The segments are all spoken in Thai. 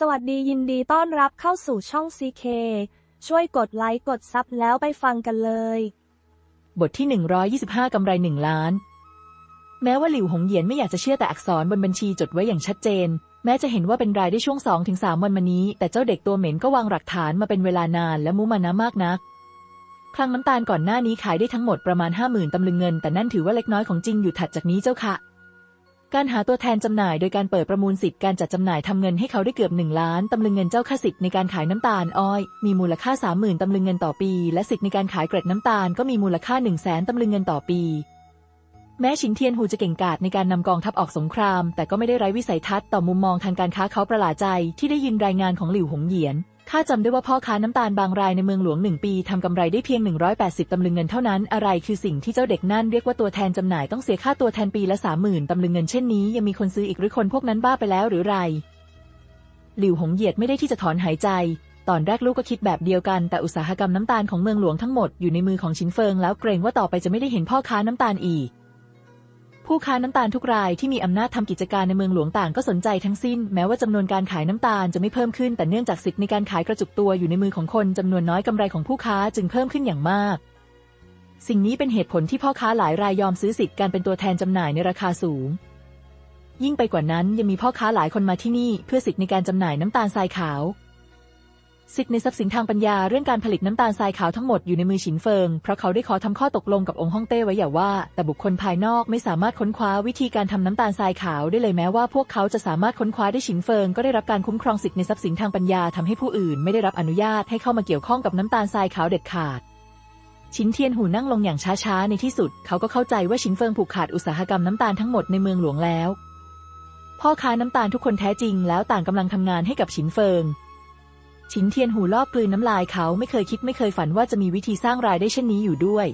สวัสดียินดีต้อนรับเข้าสู่ช่อง CK ช่วยกดไลค์กดซับแล้วไปฟังกันเลย บทที่ 125 กำไรหนึ่งล้าน แม้ว่าหลิวหงเหยียนไม่อยากจะเชื่อแต่อักษรบนบัญชีจดไว้อย่างชัดเจน แม้จะเห็นว่าเป็นรายได้ช่วง 2-3 วันมานี้ แต่เจ้าเด็กตัวเหม็นก็วางหลักฐานมาเป็นเวลานานและมุมานะมากนักคลังน้ำตาลก่อนหน้านี้ขายได้ทั้งหมดประมาณ 50,000ตำลึงเงิน แต่นั่นถือว่าเล็กน้อยของจริงอยู่ถัดจากนี้เจ้าค่ะ การหาตัวแทนจำหน่ายโดยการเปิดประมูลสิทธิ์การจัดจำหน่ายทำเงินให้เขาได้เกือบหนึ่งล้านตำลึงเงินเจ้าค่าสิทธิ์ในการขายน้ำตาลอ้อย มีมูลค่า 30,000ตำลึงเงินต่อปี และสิทธิ์ในการขายเกล็ดน้ำตาลก็มีมูลค่า 1 0 0 0 0แสนตำลึงเงินต่อปี แม้ชินเทียนหูจะเก่งกาจในการนำกองทัพออกสงคราม แต่ก็ไม่ได้ไร้วิสัยทัศน์ต่อมุมมองทางการค้าเขาประหลาดใจที่ได้ยินรายงานของหลิวหงเหยียน ข้าจำได้ว่าพ่อค้าน้ำตาลบางรายในเมืองหลวงหนึ่งปีทำกำไรได้เพียง 180 ตำลึงเงินเท่านั้น อะไรคือสิ่งที่เจ้าเด็กนั่นเรียกว่าตัวแทนจำหน่ายต้องเสียค่าตัวแทนปีละ30,000ตำลึงเงินเช่นนี้ยังมีคนซื้ออีกหรือคนพวกนั้นบ้าไปแล้วหรือไร หลิวหงเหยียดไม่ได้ที่จะถอนหายใจ ตอนแรกลูกก็คิดแบบเดียวกัน แต่อุตสาหกรรมน้ำตาลของเมืองหลวงทั้งหมดอยู่ในมือของชินเฟิงแล้วเกรงว่าต่อไปจะไม่ได้เห็นพ่อค้าน้ำตาลอีก ผู้ค้าน้ำตาลทุกรายที่มีอำนาจทำกิจการในเมืองหลวงต่างก็สนใจทั้งสิ้น แม้ว่าจำนวนการขายน้ำตาลจะไม่เพิ่มขึ้น แต่เนื่องจากสิทธิในการขายกระจุกตัวอยู่ในมือของคนจำนวนน้อยกำไรของผู้ค้าจึงเพิ่มขึ้นอย่างมาก สิ่งนี้เป็นเหตุผลที่พ่อค้าหลายรายยอมซื้อสิทธิ์การเป็นตัวแทนจำหน่ายในราคาสูง ยิ่งไปกว่านั้นยังมีพ่อค้าหลายคนมาที่นี่ เพื่อสิทธิในการจำหน่ายน้ำตาลทรายขาว สิทธิ์ในทรัพย์สินทางปัญญาเรื่องการผลิตน้ำตาลทรายขาวทั้งหมดอยู่ในมือฉินเฟิง เพราะเขาได้ขอทำข้อตกลงกับองค์ฮ่องเต้ไว้อย่าว่า แต่บุคคลภายนอกไม่สามารถค้นคว้าวิธีการทำน้ำตาลทรายขาวได้เลยแม้ว่าพวกเขาจะสามารถค้นคว้าได้ฉินเฟิงก็ได้รับการคุ้มครองสิทธิ์ในทรัพย์สินทางปัญญาทำให้ผู้อื่นไม่ได้รับอนุญาตให้เข้ามาเกี่ยวข้องกับน้ำตาลทรายขาวเด็ดขาดชินเทียนหูนั่งลงอย่างช้าๆในที่สุด เขาก็เข้าใจว่าชินเฟิงผูกขาดอุตสาหกรรมน้ำตาลทั้งหมดในเมืองหลวงแล้ว พ่อค้าน้ำตาลทุกคนแท้จริงแล้วต่างกำลังทำงานให้กับชินเฟิง ชินเทียนหูลอบกลืนน้ำลายเขาไม่เคยคิดไม่เคยฝันว่าจะมีวิธีสร้างรายได้เช่นนี้อยู่ด้วย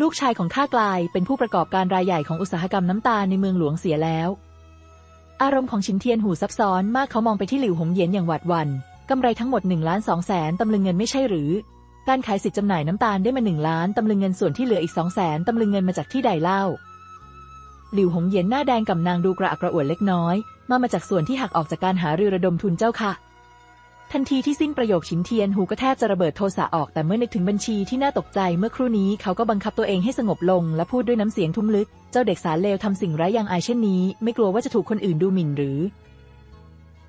ลูกชายของข้ากลายเป็นผู้ประกอบการรายใหญ่ของอุตสาหกรรมน้ำตาลในเมืองหลวงเสียแล้ว อารมณ์ของชินเทียนหูซับซ้อนมากเขามองไปที่หลิวหงเยียนอย่างหวาดหวั่นกำไรทั้งหมด1ล้าน2แสนตำลึงเงินไม่ใช่หรือ การขายสิทธิ์จำหน่ายน้ำตาลได้มา1ล้านตำลึงเงินส่วนที่เหลืออีก2แสนตำลึงเงินมาจากที่ใดเล่าหลิวหงเยียนหน้าแดงกับนางดูกระอักกระอ่วนเล็กน้อย มามาจากส่วนที่หักออกจากการหารือระดมทุนเจ้าค่ะ ทันทีที่สิ้นประโยคชินเทียนหูก็แทบจะระเบิดโทสะออกแต่เมื่อนึกถึงบัญชีที่น่าตกใจเมื่อครู่นี้เขาก็บังคับตัวเองให้สงบลง และพูดด้วยน้ำเสียงทุ้มลึก เจ้าเด็กสารเลวทำสิ่งไร้อย่างอายเช่นนี้ ไม่กลัวว่าจะถูกคนอื่นดูหมิ่นหรือ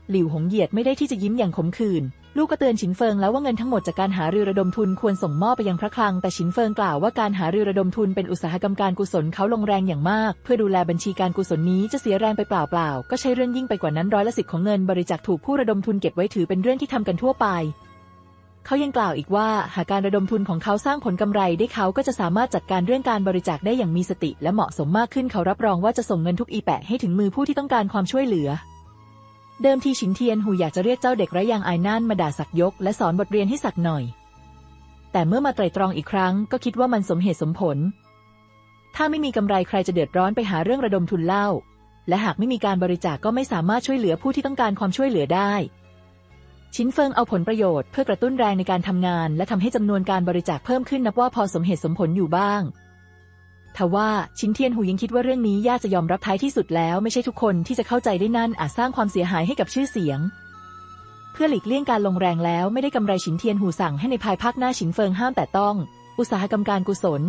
หลิวหงเหยียดไม่ได้ที่จะยิ้มอย่างขมขื่น ลูกก็เตือนฉินเฟิงแล้วว่าเงินทั้งหมดจากการหารือระดมทุนควรส่งมอบไปยังพระคลัง แต่ฉินเฟิงกล่าวว่าการหารือระดมทุนเป็นอุตสาหกรรมการกุศลเขาลงแรงอย่างมาก เพื่อดูแลบัญชีการกุศลนี้จะเสียแรงไปเปล่าๆก็ใช่เรื่องยิ่งไปกว่านั้นร้อยละสิบของเงินบริจาคถูกผู้ระดมทุนเก็บไว้ถือเป็นเรื่องที่ทำกันทั่วไปเขายังกล่าวอีกว่า หากการระดมทุนของเขาสร้างผลกำไรได้เขาก็จะสามารถจัดการเรื่องการบริจาคได้อย่างมีสติ และเหมาะสมมากขึ้นเขารับรองว่าจะส่งเงินทุกอีแปะให้ถึงมือผู้ที่ต้องการความช่วยเหลือ เดิมทีชินเทียนหูอยากจะเรียกเจ้าเด็กไร้ยางอายนั่นมาด่าสักยก และสอนบทเรียนให้สักหน่อย แต่เมื่อมาไตรตรองอีกครั้งก็คิดว่ามันสมเหตุสมผล ถ้าไม่มีกำไรใครจะเดือดร้อนไปหาเรื่องระดมทุนเล่า และหากไม่มีการบริจาคกก็ไม่สามารถช่วยเหลือผู้ที่ต้องการความช่วยเหลือได้ ชินเฟิงเอาผลประโยชน์เพื่อกระตุ้นแรงในการทำงาน และทำให้จำนวนการบริจาคเพิ่มขึ้นนับว่าพอสมเหตุสมผลอยู่บ้าง ทว่าชินเทียนหูยังคิดว่าเรื่องนี้ยากจะยอมรับท้ายที่สุดแล้วไม่ใช่ทุกคนที่จะเข้าใจได้นั่นอาจสร้างความเสียหายให้กับชื่อเสียง เพื่อหลีกเลี่ยงการลงแรงแล้วไม่ได้กำไรชินเทียนหูสั่งให้ในภายภาคหน้าชินเฟิงห้ามแต่ต้อง อุตสาหกรรมการกุศล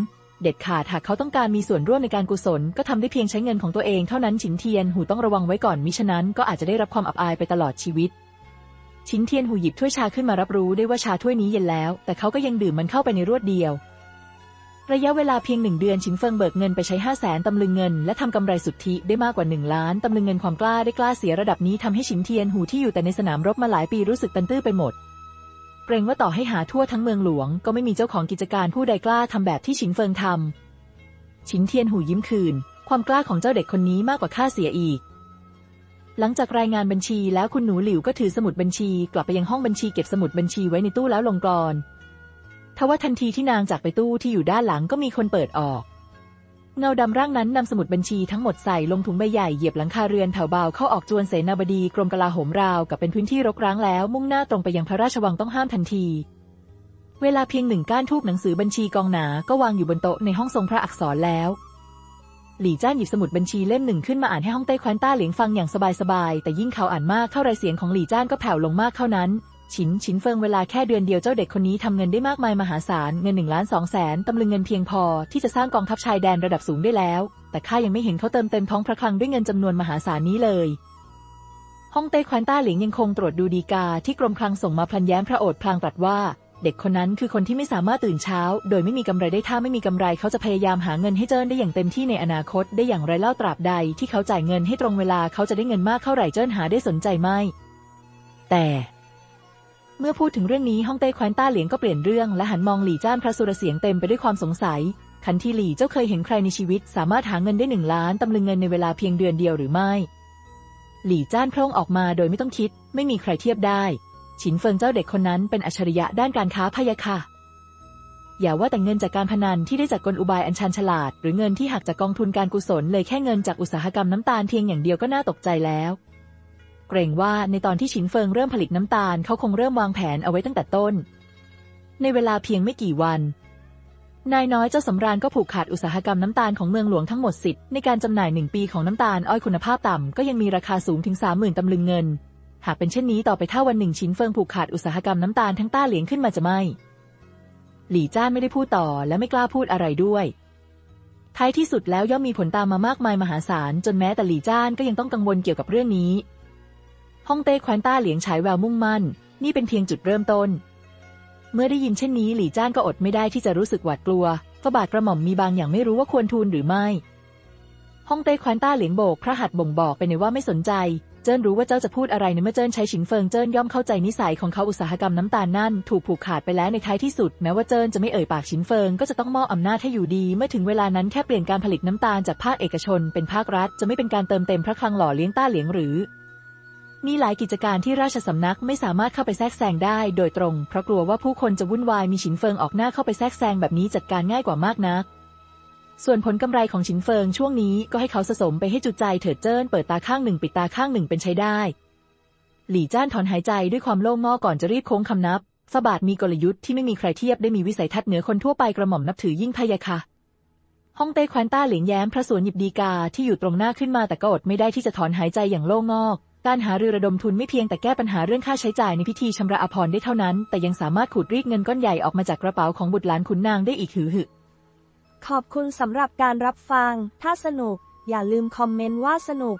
เด็ดขาดหากเขาต้องการมีส่วนร่วมในการกุศล ก็ทำได้เพียงใช้เงินของตัวเองเท่านั้นชินเทียนหูต้องระวังไว้ก่อนมิฉะนั้นก็อาจจะได้รับความอับอายไปตลอดชีวิตชินเทียนหูหยิบถ้วยชาขึ้นมารับรู้ได้ว่าชาถ้วยนี้เย็นแล้ว แต่เขาก็ยังดื่มมันเข้าไปในรวดเดียว ระยะเวลาเพียงหนึ่งเดือนชินเฟิงเบิกเงินไปใช้ห้าแสนตำลึงเงิน และทำกำไรสุทธิได้มากกว่าหนึ่งล้านตำลึงเงินความกล้าได้กล้าเสียระดับนี้ทำให้ชินเทียนหูที่อยู่แต่ในสนามรบมาหลายปีรู้สึกตันตื้อไปหมด เกรงว่าต่อให้หาทั่วทั้งเมืองหลวง ก็ไม่มีเจ้าของกิจการผู้ใดกล้าทำแบบที่ชินเฟิงทำชินเทียนหูยิ้มคืน ความกล้าของเจ้าเด็กคนนี้มากกว่าค่าเสียอีก หลังจากรายงานบัญชีแล้วคุณหนูหลิวก็ถือสมุดบัญชี กลับไปยังห้องบัญชีเก็บสมุดบัญชีไว้ในตู้แล้วลงกลอน ทว่าทันทีที่นางจากไปตู้ที่อยู่ด้านหลังก็มีคนเปิดออก เงาดำร่างนั้นนำสมุดบัญชีทั้งหมดใส่ลงถุงใบใหญ่เหยียบหลังคาเรือนแถวเบาเข้าออกจวนเสนาบดีกรมกลาโหมราวกับเป็นพื้นที่รกร้างแล้ว มุ่งหน้าตรงไปยังพระราชวังต้องห้ามทันที เวลาเพียงหนึ่งก้านทูบหนังสือบัญชีกองหนาก็วางอยู่บนโต๊ะในห้องทรงพระอักษรแล้วหลี่จ้านหยิบสมุดบัญชีเล่มหนึ่งขึ้นมาอ่านให้ฮ่องเต้คว้นต้าเหลียงฟังอย่างสบายๆ แต่ยิ่งเขาอ่านมากเข้ารายเสียงของหลี่จ้านก็แผ่วลงมากเท่านั้น ฉินฉินเฟิงเวลาแค่เดือนเดียวเจ้าเด็กคนนี้ทำเงินได้มากมายมหาศาลเงินหนึ่งล้านสองแสนตำลึงเงินเพียงพอที่จะสร้างกองทัพชายแดนระดับสูงได้แล้ว แต่ข้ายังไม่เห็นเขาเติมเต็มท้องพระคลังด้วยเงินจำนวนมหาศาลนี้เลยฮ่องเต้คว้นต้าเหลียงยังคงตรวจดูดีกาที่กรมคลังส่งมาพลันแย้มพระโอษฐ์พลางตรัสว่า เด็กคนนั้นคือคนที่ไม่สามารถตื่นเช้า โดยไม่มีกำไรได้ถ้าไม่มีกำไรเขาจะพยายามหาเงินให้เจิ้นได้อย่างเต็มที่ในอนาคต ได้อย่างไรเล่าตราบใด ที่เขาจ่ายเงินให้ตรงเวลาเขาจะได้เงินมากเท่าไหร่เจิ้นหาได้สนใจไหมแต่ เมื่อพูดถึงเรื่องนี้ฮ่องเต้แคว้นต้าเหลียงก็เปลี่ยนเรื่องและหันมองหลี่จ้านพระสุรเสียงเต็มไปด้วยความสงสัย คันที่หลี่เจ้าเคยเห็นใครในชีวิต สามารถหาเงินได้หนึ่งล้านตำลึงเงินในเวลาเพียงเดือนเดียวหรือไม่ หลี่จ้านพร่งออกมาโดยไม่ต้องคิด ไม่มีใครเทียบได้ ฉินเฟิงเจ้าเด็กคนนั้นเป็นอัจฉริยะด้านการค้าพยะค่ะ อย่าว่าแต่เงินจากการพนันที่ได้จากกลอุบายอันชันฉลาด หรือเงินที่หักจากกองทุนการกุศลเลยแค่เงินจากอุตสาหกรรมน้ำตาลเพียงอย่างเดียวก็น่าตกใจแล้ว เกรงว่าในตอนที่ฉินเฟิงเริ่มผลิตน้ำตาลเขาคงเริ่มวางแผนเอาไว้ตั้งแต่ต้น ในเวลาเพียงไม่กี่วัน นายน้อยเจ้าสำราญก็ผูกขาดอุตสาหกรรมน้ำตาลของเมืองหลวงทั้งหมดสิทธิ์ในการจำหน่ายหนึ่งปีของน้ำตาลอ้อยคุณภาพต่ำก็ยังมีราคาสูงถึงสามหมื่นตำลึงเงิน หากเป็นเช่นนี้ต่อไปถ้าวันหนึ่งฉินเฟิงผูกขาดอุตสาหกรรมน้ำตาลทั้งต้าเหลียงขึ้นมาจะไม่ หลี่จ้านไม่ได้พูดต่อและไม่กล้าพูดอะไรด้วยท้ายที่สุดแล้วย่อมมีผลตามมามากมายมหาศาลจนแม้แต่หลี่จ้านก็ยังต้องกังวลเกี่ยวกับเรื่องนี้ ฮ่องเต้แคว้นต้าเหลียงฉายแววมุ่งมั่น นี่เป็นเพียงจุดเริ่มต้น เมื่อได้ยินเช่นนี้หลี่จ้านก็อดไม่ได้ที่จะรู้สึกหวาดกลัวฝ่าบาทกระหม่อมมีบางอย่างไม่รู้ว่าควรทูลหรือไม่ฮ่องเต้แคว้นต้าเหลียงโบกพระหัตถ์บ่งบอกไปในว่าไม่สนใจ เจิ้นรู้ว่าเจ้าจะพูดอะไรในเมื่อเจิ้นใช้ฉินเฟิงเจิ้นย่อมเข้าใจนิสัยของเขาอุตสาหกรรมน้ำตาลนั่น ถูกผูกขาดไปแล้วในท้ายที่สุดแม้ว่าเจิ้นจะไม่เอ่ยปากฉินเฟิงก็จะต้องมอบอำนาจให้อยู่ดี เมื่อถึงเวลานั้นแค่เปลี่ยนการผลิตน้ำตาลจากภาคเอกชน เป็นภาครัฐจะไม่เป็นการเติมเต็มพระคลังหล่อเลี้ยงต้าเหลียงหรือ มีหลายกิจการที่ราชสำนักไม่สามารถเข้าไปแทรกแซงได้โดยตรง เพราะกลัวว่าผู้คนจะวุ่นวายมีฉินเฟิงออกหน้าเข้าไปแทรกแซงแบบนี้จัดการง่ายกว่ามากนัก ส่วนผลกำไรของฉินเฟิงช่วงนี้ก็ให้เขาสะสมไปให้จุดใจเถิดเจิ้นเปิดตาข้างหนึ่งปิดตาข้างหนึ่งเป็นใช้ได้ หลี่จ้านถอนหายใจด้วยความโล่งงอก่อนจะรีบโค้งคำนับฝาบาทมีกลยุทธ์ที่ไม่มีใครเทียบได้มีวิสัยทัศน์เหนือคนทั่วไปกระหม่อมนับถือยิ่งพยะค่ะฮ่องเต้แควนต้าเหลียงแย้มพระสวนหยิบดีกาที่อยู่ตรงหน้าขึ้นมาแต่ก็อดไม่ได้ที่จะถอนหายใจอย่างโล่งงอก การหารือระดมทุนไม่เพียงแต่แก้ปัญหาเรื่องค่าใช้จ่ายในพิธีชำระอภรณ์ได้เท่านั้น แต่ยังสามารถขูดรีดเงินก้อนใหญ่ออกมาจากกระเป๋าของบุตรหลานขุนนางได้อีกหือหึขอบคุณสำหรับการรับฟัง ถ้าสนุก อย่าลืมคอมเมนต์ว่าสนุก